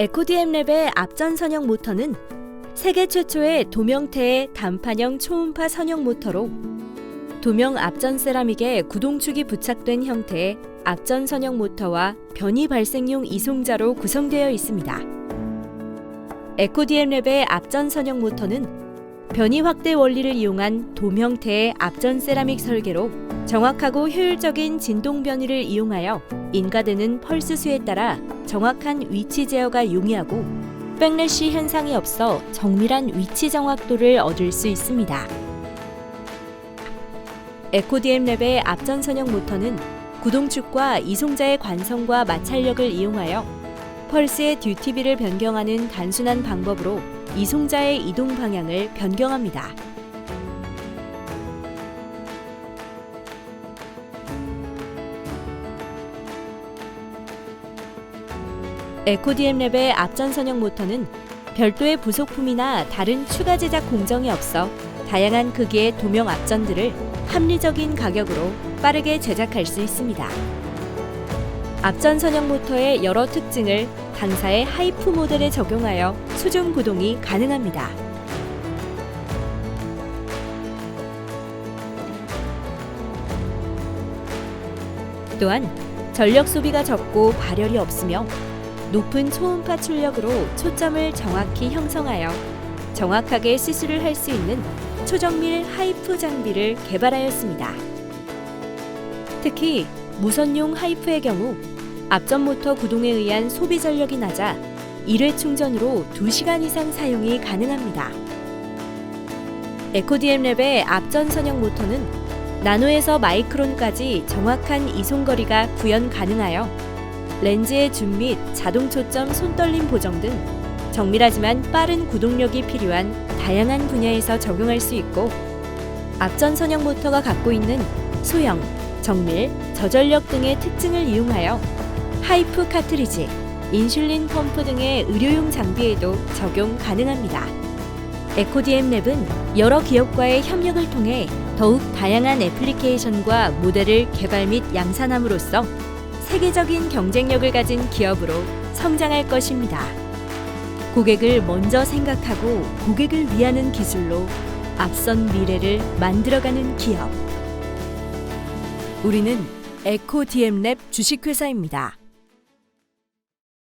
에코디엠 랩의 앞전 선형 모터는 세계 최초의 도명태의 단판형 초음파 선형 모터로 도명 앞전 세라믹에 구동축이 부착된 형태의 앞전 선형 모터와 변이 발생용 이송자로 구성되어 있습니다. 에코디엠 랩의 앞전 선형 모터는 변이 확대 원리를 이용한 도명태의 앞전 세라믹 설계로 정확하고 효율적인 진동 변이를 이용하여 인가되는 펄스 수에 따라 정확한 위치 제어가 용이하고 백래시 현상이 없어 정밀한 위치 정확도를 얻을 수 있습니다. 에코디엠 랩의 앞전 선형 모터는 구동축과 이송자의 관성과 마찰력을 이용하여 펄스의 듀티비를 변경하는 단순한 방법으로 이송자의 이동 방향을 변경합니다. 에코디엠 랩의 앞전 선형 모터는 별도의 부속품이나 다른 추가 제작 공정이 없어 다양한 크기의 도명 앞전들을 합리적인 가격으로 빠르게 제작할 수 있습니다. 앞전 선형 모터의 여러 특징을 당사의 하이프 모델에 적용하여 수중 구동이 가능합니다. 또한 전력 소비가 적고 발열이 없으며 높은 초음파 출력으로 초점을 정확히 형성하여 정확하게 시술을 할 수 있는 초정밀 하이프 장비를 개발하였습니다. 특히 무선용 하이프의 경우 앞전 모터 구동에 의한 소비 전력이 낮아 1회 충전으로 2시간 이상 사용이 가능합니다. 에코디엠 랩의 앞전 선형 모터는 나노에서 마이크론까지 정확한 이송 거리가 구현 가능하여 렌즈의 줌 및 자동 초점 손떨림 보정 등 정밀하지만 빠른 구동력이 필요한 다양한 분야에서 적용할 수 있고 앞전 선형 모터가 갖고 있는 소형, 정밀, 저전력 등의 특징을 이용하여 하이프 카트리지, 인슐린 펌프 등의 의료용 장비에도 적용 가능합니다. 에코디엠 랩은 여러 기업과의 협력을 통해 더욱 다양한 애플리케이션과 모델을 개발 및 양산함으로써 세계적인 경쟁력을 가진 기업으로 성장할 것입니다. 고객을 먼저 생각하고 고객을 위하는 기술로 앞선 미래를 만들어가는 기업. 우리는 에코디엠랩 주식회사입니다.